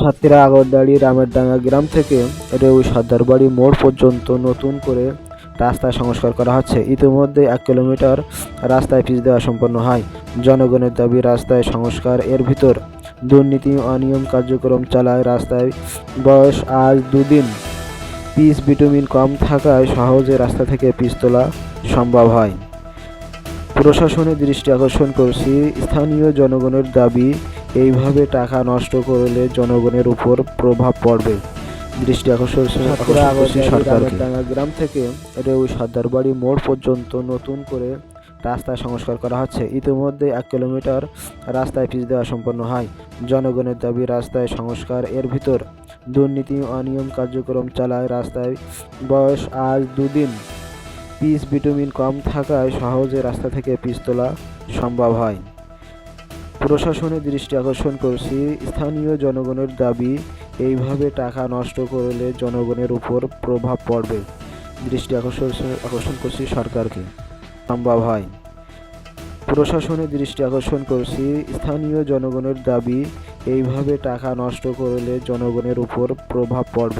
সাতক্ষীরা আগরদাড়ি, রামেরডাঙ্গা গ্রাম থেকে রেউ সর্দারবাড়ি মোড় পর্যন্ত নতুন করে রাস্তা সংস্কার করা হচ্ছে। ইতিমধ্যে এক কিলোমিটার রাস্তায় পিচ দেওয়া সম্পন্ন হয়। জনগণের দাবি, রাস্তায় সংস্কার এর ভিতর দুর্নীতি, অনিয়ম কার্যক্রম চালায় রাস্তায় বয়স আজ দুদিন। পিচ বিটুমিন কম থাকায় সহজে রাস্তা থেকে পিচ তোলা সম্ভব হয়। প্রশাসনের দৃষ্টি আকর্ষণ করছি। স্থানীয় জনগণের দাবি এইভাবে টাকা নষ্ট করলে জনগণের উপর প্রভাব পড়বে। দৃষ্টি আকর্ষণ গ্রাম থেকে রেউ সর্দারবাড়ি মোড় পর্যন্ত নতুন করে রাস্তা সংস্কার করা হচ্ছে। ইতিমধ্যে এক কিলোমিটার রাস্তায় পিচ দেওয়া সম্পন্ন হয়। জনগণের দাবি রাস্তায় সংস্কার এর ভিতর দুর্নীতি অনিয়ম কার্যক্রম চালায় রাস্তায় বয়স আজ দুদিন। পিচ বিটুমিন কম থাকায় সহজে রাস্তা থেকে পিচ তোলা সম্ভব হয়। প্রশাসনের দৃষ্টি আকর্ষণ করছি। স্থানীয় জনগণের দাবি, এইভাবে টাকা নষ্ট করলে জনগণের উপর প্রভাব পড়বে। দৃষ্টি আকর্ষণ আকর্ষণ করছি সরকারকে। সম্ভব হয় প্রশাসনের দৃষ্টি আকর্ষণ করছি। স্থানীয় জনগণের দাবি, এইভাবে টাকা নষ্ট করলে জনগণের উপর প্রভাব পড়বে।